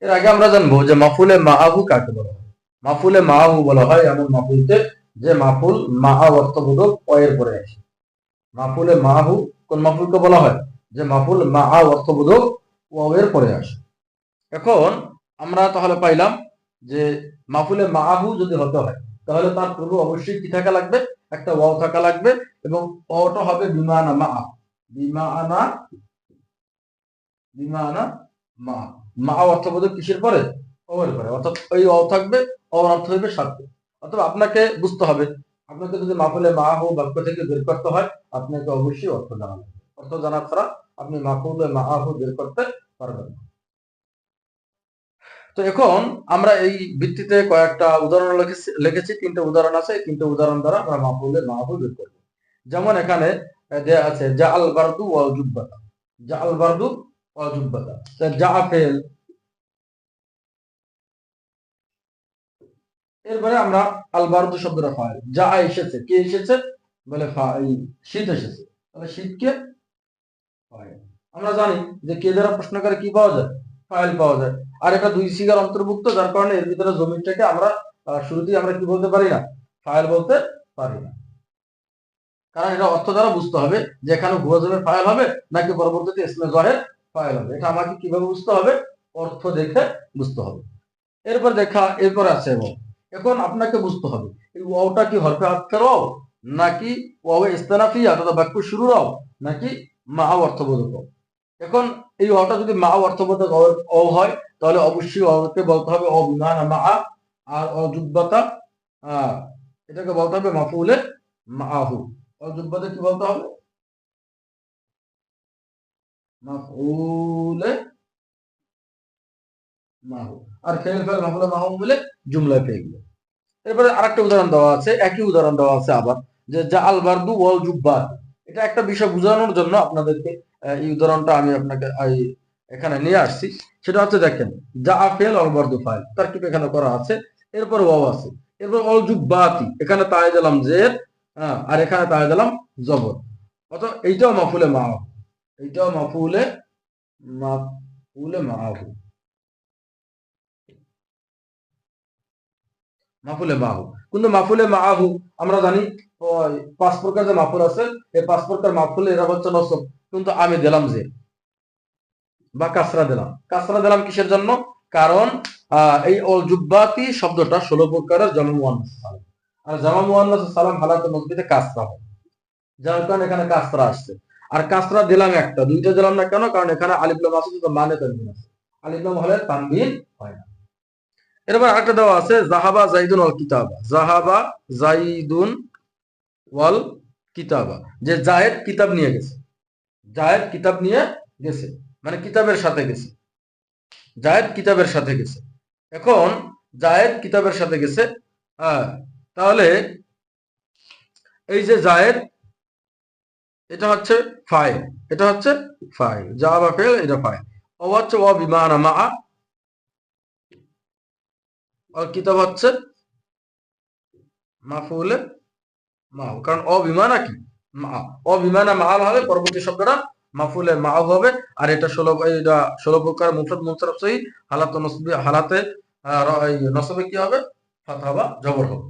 এর আগে আমরা জানব যে মাফুলে মাহাবু কাকে বলা হয়? মাফুলে মাহাবু বলা হয় এমন মাফুলকে যে মাফুল মাহা অর্থবোধক অয়ের পরে আসে। মাফুলে মাহাবু কোন মাফুলকে বলা হয়? যে মাফুল মাহা অর্থবোধক ওয়ের পরে আসে। এখন আমরা তাহলে পাইলাম যে মাফুলে মাহু যদি হতে হয়, তাহলে তার পূর্বে অবশ্যই কি থাকা লাগবে? একটা ওয়াও থাকা লাগবে এবং ওটা হবে বিমানা মা বিমানা বিমানা মা মা অর্থবোধক কিসের পরে? ওর পরে। অর্থাৎ ওই অ থাকবে ওর অর্থ হবে সাথে অথবা আপনাকে বুঝতে হবে, আপনাকে যদি মাফুলে মাহু বাক্য থেকে বের করতে হয়, আপনাকে অবশ্যই অর্থ জানা অর্থ জানা ছাড়া আপনি মাফুলে মাহু বের করতে পারবেন না। তো এখন আমরা এই ভিত্তিতে কয়েকটা উদাহরণ লিখেছি তিনটা উদাহরণ আছে তিনটা উদাহরণ দ্বারা আমরা মাহফুলের মাহফুল বের করব। যেমন এখানে দেয়া আছে জা আল বারদু ওয়াল জুব্বাতা জা আল বারদু ওয়াল জুব্বাতা জা ফেল এরপরে আমরা আল বারদু শব্দটা ফাইল যা এসেছে, কে এসেছে? বলে শীত এসেছে। তাহলে শীতকে আমরা জানি যে কে দ্বারা প্রশ্ন করে কি পাওয়া যায়? ফাইল পাওয়া যায়। আর এটা দুই সিগার অন্তর্ভুক্ত, যার কারণে এর ভিতরে জমিটাকে আমরা শুরুতেই আমরা কি বলতে পারি না ফাইল বলতে পারি না। কারণ এটা অর্থ দ্বারা বুঝতে হবে যে এখানে ভুয়া জমির হবে নাকি পরবর্তীতে ইসমে জহের ফাইল হবে। এটা আমাকে কীভাবে বুঝতে হবে? অর্থ দেখে বুঝতে হবে। এরপর দেখা, এরপর আছে এবং। এখন আপনাকে বুঝতে হবে, এই ওটা কি হরফে আক্ষর ওয়াও, নাকি ওয়াও ইস্তানাফিয়া অর্থাৎ বাক্য শুরু রাও নাকি মা অর্থবোধক এখন এই অটা যদি মা অর্থবোধক অ হয়, তাহলে অবশ্যই অকে বলতে হবে অবিমান মা আর অযোগ্যতা এটাকে বলতে হবে মাফুলে মাহু অযোগ্যতা কি বলতে হবে? মাফুলে আর বলে পেয়ে গেল। এরপরে উদাহরণ দেওয়া আছে, একই উদাহরণ দেওয়া আছে আবার, যে যা আল ওয়াল জুব্বার। এটা একটা বিষয় বোঝানোর জন্য আপনাদেরকে এই উদাহরণটা আমি আপনাকে এখানে নিয়ে আসছি। সেটা হচ্ছে দেখেন যা ফেল অলবর্দ ফাইল তার কি এখানে করা আছে, এরপর ওয়াও আছে। এরপর অলজুব্বাতি এখানে তাই দিলাম জের হ্যাঁ আর এখানে তাই দিলাম জবর। অত এইটাও মাফুলে মাহু এইটাও মাফুলে মাফুলে মাহু মাফুলে মাহু কিন্তু মাফুলে মাহু আমরা জানি পাঁচ প্রকার যে মাফুল আছে, এই পাঁচ প্রকার মাফুল এরা হচ্ছে নসব। কিন্তু আমি দিলাম যে, বা কাসরা দিলাম। কাসরা দিলাম কিসের জন্য? কারণ এই অল জুব্বাতি শব্দটা ষোলো প্রকারের জন্ম সালাম আর জামা মুহান্নাস সালাম হয়। যার কারণে এখানে কাসরা আসছে। আর কাসরা দিলাম একটা, দুইটা দিলাম না কেন? কারণ এখানে আলিফলাম আছে তো মানে তানবিন আছে। আলিফলাম হলে তানবিন হয় না। এরপর আরেকটা দেওয়া আছে, জাহাবা জাইদুন অল কিতাবা। জাহাবা জাইদুন ওয়াল কিতাবা। যে জায়েদ কিতাব নিয়ে গেছে। জায়েদ কিতাব নিয়ে গেছে। মানে কিতাবের সাথে গেছে। জায়েদ কিতাবের সাথে গেছে। এখন জায়েদ কিতাবের সাথে গেছে। হ্যাঁ তাহলে এই যে জায়েদ এটা হচ্ছে ফাইল। এটা হচ্ছে ফাইল। যা বা ফেল, এটা ফাইল। ও হচ্ছে ও বিমান মা কিতাব হচ্ছে মাফুলে মাহ কারণ অবিমান অবিমানা কি অবিমানা মাল হবে, পরবর্তী শব্দটা মাফুলে মাও হবে। আর এটা ষোলো ষোলো প্রকার মুফরত মুনসারফ সহি, হালাত হালাতে নসবে কি হবে? ফাতহা বা জবর হবে।